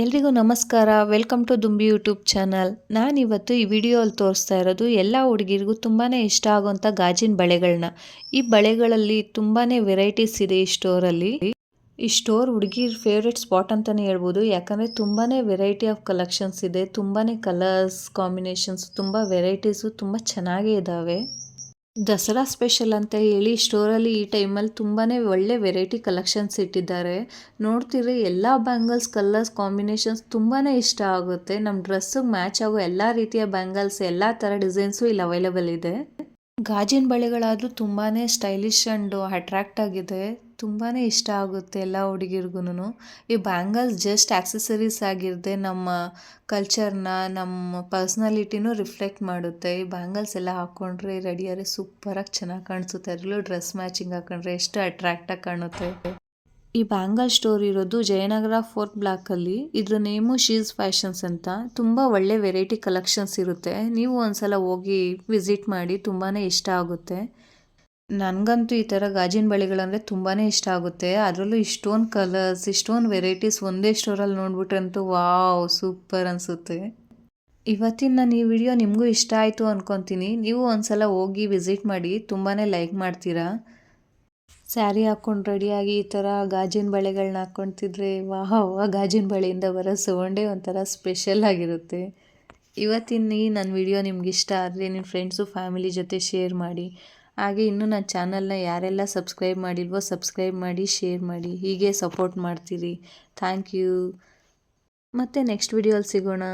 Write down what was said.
ಎಲ್ರಿಗೂ ನಮಸ್ಕಾರ. Welcome to Dumbi YouTube channel ನಾನಿವತ್ತು ಈ ವಿಡಿಯೋಲ್ಲಿ ತೋರಿಸ್ತಾ ಇರೋದು ಎಲ್ಲ ಹುಡುಗಿರಿಗೂ ತುಂಬಾ ಇಷ್ಟ ಆಗುವಂಥ ಗಾಜಿನ ಬಳೆಗಳನ್ನ ಈ ಬಳೆಗಳಲ್ಲಿ ತುಂಬಾ ವೆರೈಟೀಸ್ ಇದೆ ಈ ಸ್ಟೋರಲ್ಲಿ ಈ ಸ್ಟೋರ್ ಹುಡುಗಿರ್ ಫೇವ್ರೆಟ್ ಸ್ಪಾಟ್ ಅಂತಲೇ ಹೇಳ್ಬೋದು. ಯಾಕಂದರೆ ತುಂಬಾ ವೆರೈಟಿ ಆಫ್ ಕಲೆಕ್ಷನ್ಸ್ ಇದೆ. ತುಂಬಾ ಕಲರ್ಸ್ ಕಾಂಬಿನೇಷನ್ಸ್ ತುಂಬ ವೆರೈಟೀಸು ತುಂಬ ಚೆನ್ನಾಗೇ ಇದ್ದಾವೆ ದಸರಾ ಸ್ಪೆಷಲ್ ಅಂತ ಹೇಳಿ ಸ್ಟೋರಲ್ಲಿ ಈ ಟೈಮಲ್ಲಿ ತುಂಬಾ ಒಳ್ಳೆ ವೆರೈಟಿ ಕಲೆಕ್ಷನ್ಸ್ ಇಟ್ಟಿದ್ದಾರೆ. ನೋಡ್ತೀರಿ ಎಲ್ಲ ಬ್ಯಾಂಗಲ್ಸ್, ಕಲರ್ಸ್, ಕಾಂಬಿನೇಷನ್ಸ್ ತುಂಬಾ ಇಷ್ಟ ಆಗುತ್ತೆ. ನಮ್ಮ ಡ್ರೆಸ್ಸಿಗೆ ಮ್ಯಾಚ್ ಆಗೋ ಎಲ್ಲ ರೀತಿಯ ಬ್ಯಾಂಗಲ್ಸ್, ಎಲ್ಲ ಥರ ಡಿಸೈನ್ಸು ಇಲ್ಲಿ ಅವೈಲೇಬಲ್ ಇದೆ. ಗಾಜಿನ ಬಳೆಗಳಾದರೂ ತುಂಬಾ ಸ್ಟೈಲಿಶ್ ಆ್ಯಂಡ್ ಅಟ್ರ್ಯಾಕ್ಟ್ ಆಗಿದೆ. ತುಂಬಾ ಇಷ್ಟ ಆಗುತ್ತೆ ಎಲ್ಲ ಹುಡುಗಿರ್ಗು ಈ ಬ್ಯಾಂಗಲ್ಸ್ ಜಸ್ಟ್ ಆಕ್ಸೆಸರೀಸ್ ಆಗಿರದೆ ನಮ್ಮ ಕಲ್ಚರ್ನ ನಮ್ಮ ಪರ್ಸ್ನಾಲಿಟಿನೂ ರಿಫ್ಲೆಕ್ಟ್ ಮಾಡುತ್ತೆ. ಈ ಬ್ಯಾಂಗಲ್ಸ್ ಎಲ್ಲ ಹಾಕ್ಕೊಂಡ್ರೆ ರೆಡಿಯಾದ್ರೆ ಸೂಪರಾಗಿ ಚೆನ್ನಾಗಿ ಕಾಣಿಸುತ್ತೆ. ಅದರಲ್ಲೂ ಡ್ರೆಸ್ ಮ್ಯಾಚಿಂಗ್ ಹಾಕೊಂಡ್ರೆ ಎಷ್ಟು ಅಟ್ರ್ಯಾಕ್ಟಾಗಿ ಕಾಣುತ್ತೆ. ಈ ಬ್ಯಾಂಗಲ್ ಸ್ಟೋರ್ ಇರೋದು ಜಯನಗರ ಫೋರ್ತ್ ಬ್ಲಾಕಲ್ಲಿ ಇದ್ರ ನೇಮು ಶೀಸ್ ಫ್ಯಾಷನ್ಸ್ ಅಂತ. ತುಂಬ ಒಳ್ಳೆ ವೆರೈಟಿ ಕಲೆಕ್ಷನ್ಸ್ ಇರುತ್ತೆ. ನೀವು ಒಂದ್ಸಲ ಹೋಗಿ ವಿಸಿಟ್ ಮಾಡಿ ತುಂಬಾ ಇಷ್ಟ ಆಗುತ್ತೆ. ನನಗಂತೂ ಈ ಥರ ಗಾಜಿನ ಬಳೆಗಳಂದರೆ ತುಂಬಾ ಇಷ್ಟ ಆಗುತ್ತೆ. ಅದರಲ್ಲೂ ಇಷ್ಟೊಂದು ಕಲರ್ಸ್ ಇಷ್ಟೊಂದು ವೆರೈಟೀಸ್ ಒಂದೇ ಸ್ಟೋರಲ್ಲಿ ನೋಡ್ಬಿಟ್ರಂತೂ ವಾವ್ ಸೂಪರ್ ಅನಿಸುತ್ತೆ. ಇವತ್ತಿನ ನಾನು ಈ ವಿಡಿಯೋ ನಿಮಗೂ ಇಷ್ಟ ಆಯಿತು ಅಂದ್ಕೊತೀನಿ ನೀವು ಒಂದ್ಸಲ ಹೋಗಿ ವಿಸಿಟ್ ಮಾಡಿ ತುಂಬಾ ಲೈಕ್ ಮಾಡ್ತೀರಾ? ಸ್ಯಾರಿ ಹಾಕ್ಕೊಂಡು ರೆಡಿಯಾಗಿ ಈ ಥರ ಗಾಜಿನ ಬಳೆಗಳನ್ನ ಹಾಕ್ಕೊತಿದ್ರೆ ವಾಹ್ ಗಾಜಿನ ಬಳೆಯಿಂದ ಬರೋ ಸೌಂಡೇ ಒಂಥರ ಸ್ಪೆಷಲ್ ಆಗಿರುತ್ತೆ. ಇವತ್ತಿನ ಈ ನನ್ನ ವಿಡಿಯೋ ನಿಮ್ಗೆ ಇಷ್ಟ ಆದರೆ ನಿಮ್ಮ ಫ್ರೆಂಡ್ಸು ಫ್ಯಾಮಿಲಿ ಜೊತೆ ಶೇರ್ ಮಾಡಿ. ಹಾಗೆ ಇನ್ನೂ ನನ್ನ ಚಾನಲ್ನ ಯಾರೆಲ್ಲ ಸಬ್ಸ್ಕ್ರೈಬ್ ಮಾಡಿಲ್ವೋ ಸಬ್ಸ್ಕ್ರೈಬ್ ಮಾಡಿ ಶೇರ್ ಮಾಡಿ. ಹೀಗೆ ಸಪೋರ್ಟ್ ಮಾಡ್ತೀರಿ. ಥ್ಯಾಂಕ್ ಯು ಮತ್ತು ನೆಕ್ಸ್ಟ್ ವಿಡಿಯೋಲಿ ಸಿಗೋಣ.